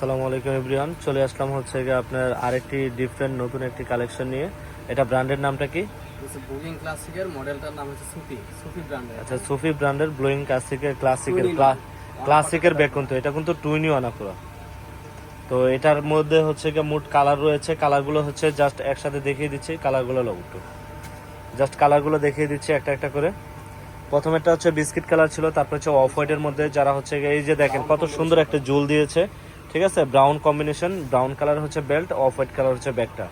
আসসালামু আলাইকুম এভরিওয়ান। চলে আসলাম হচ্ছে গিয়ে আপনার আরেকটি ডিফারেন্ট নতুন একটি কালেকশন নিয়ে। এটা ব্র্যান্ডের নামটা কি? বুকিং ক্লাসিকের মডেলটার নাম হচ্ছে সুফি সুফি ব্র্যান্ডের আচ্ছা সুফি ব্র্যান্ডের ব্লোয়িং ক্লাসিকের ক্লাসিকের. ক্লাসিকের ব্যাগ কিন্তু এটা কিন্তু টুইনি আনা পুরো তো এটার মধ্যে হচ্ছে গিয়ে মোট কালার রয়েছে কালারগুলো হচ্ছে জাস্ট একসাথে দেখিয়ে দিচ্ছি কালারগুলো একটু। জাস্ট কালারগুলো দেখিয়ে দিচ্ছি একটা একটা করে। প্রথমেরটা হচ্ছে বিস্কিট কালার ছিল তারপর হচ্ছে অফ হোয়াইটের মধ্যে যারা হচ্ছে এই যে দেখেন কত সুন্দর একটা জুল দিয়েছে। ঠিক আছে? ব্রাউন কম্বিনেশন ব্রাউন কালার হচ্ছে বেল্ট অফ হোয়াইট কালার হচ্ছে ব্যাগটা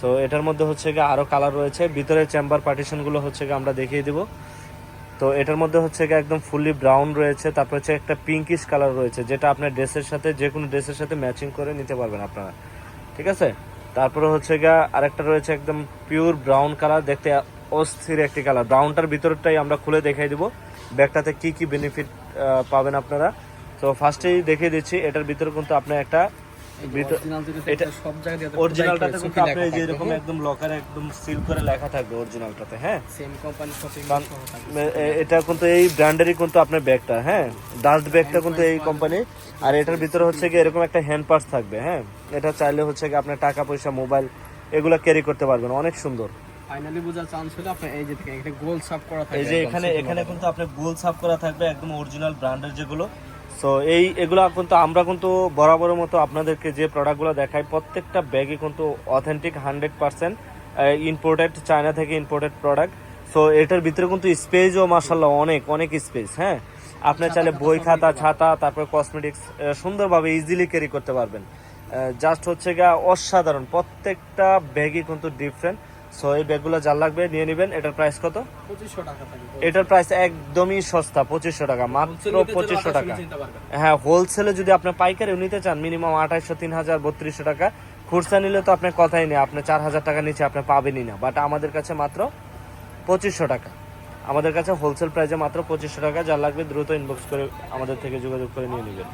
তো এটার মধ্যে হচ্ছে গিয়ে আরও কালার রয়েছে। ভিতরে চেম্বার পার্টিশনগুলো হচ্ছে গিয়ে আমরা দেখিয়ে দিব। তো, এটার মধ্যে হচ্ছে গিয়ে একদম ফুললি ব্রাউন রয়েছে। তারপর হচ্ছে একটা পিঙ্কিশ কালার রয়েছে, যেটা আপনার ড্রেসের সাথে, যে কোনো ড্রেসের সাথে ম্যাচিং করে নিতে পারবেন আপনারা। ঠিক আছে? তারপরে হচ্ছে গিয়ে আরেকটা রয়েছে একদম পিওর ব্রাউন কালার দেখতে অস্থির একটি কালার ব্রাউনটার ভিতরটাই আমরা খুলে দেখাই দিব। ব্যাগটাতে কি কি বেনিফিট পাবেন আপনারা? তো ফার্স্টেই দেখিয়ে দিচ্ছি এটার ভিতরে কিন্তু আপনি একটা অরিজিনালটাতে কিন্তু আপনি একদম লকারে একদম সিল করে লেখা থাকবে অরিজিনালটাতে হ্যাঁ? সেম কোম্পানি শপিং এটা কিন্তু এই ব্র্যান্ডেরই কিন্তু আপনার ব্যাগটা হ্যাঁ? ডাস্ট ব্যাগটা কিন্তু এই কোম্পানি আর এটার ভিতরে হচ্ছে কি এরকম একটা হ্যান্ড পার্স থাকবে হ্যাঁ? এটা চাইলে হচ্ছে কি আপনার টাকা পয়সা মোবাইল এগুলো ক্যারি করতে পারবেন অনেক সুন্দর। ফাইনালি বোঝার চান্স হলো আপনি এই যে দেখেন গোল সাপ করা থাকে এই যে এখানে এখানে কিন্তু আপনি গোল সাফ করা থাকবে একদম অরিজিনাল ব্র্যান্ডের যেগুলো। সো এই এগুলো কিন্তু আমরা কিন্তু বরাবরের মতো আপনাদেরকে যে প্রোডাক্টগুলো দেখাই প্রত্যেকটা ব্যাগই কিন্তু authentic hundred percent imported China থেকে ইম্পোর্টেড প্রোডাক্ট সো এটার ভিতরে কিন্তু স্পেসও মার্শাল্লাহ অনেক অনেক স্পেস হ্যাঁ? আপনি চাইলে বই খাতা ছাতা তারপর কসমেটিক্স সুন্দরভাবে ইজিলি ক্যারি করতে পারবেন। জাস্ট হচ্ছে গা অসাধারণ প্রত্যেকটা ব্যাগই কিন্তু ডিফারেন্ট সো এই ব্যাগগুলো যার লাগবে নিয়ে নেবেন। এটার প্রাইস কত? এটার প্রাইস একদমই সস্তা পঁচিশশো টাকা মাত্র পঁচিশশো টাকা। হ্যাঁ হোলসেলে যদি আপনি পাইকারি নিতে চান মিনিমাম আঠাইশশো তিন হাজার বত্রিশশো টাকা। খুচরা নিলে তো আপনার কথাই নেই আপনি চার হাজার টাকা নিচে আপনি পাবেনই না। বাট আমাদের কাছে মাত্র পঁচিশশো টাকা। আমাদের কাছে হোলসেল প্রাইসে মাত্র পঁচিশশো টাকা যা লাগবে দ্রুত ইনবক্স করে আমাদের থেকে যোগাযোগ করে নিয়ে নেবেন।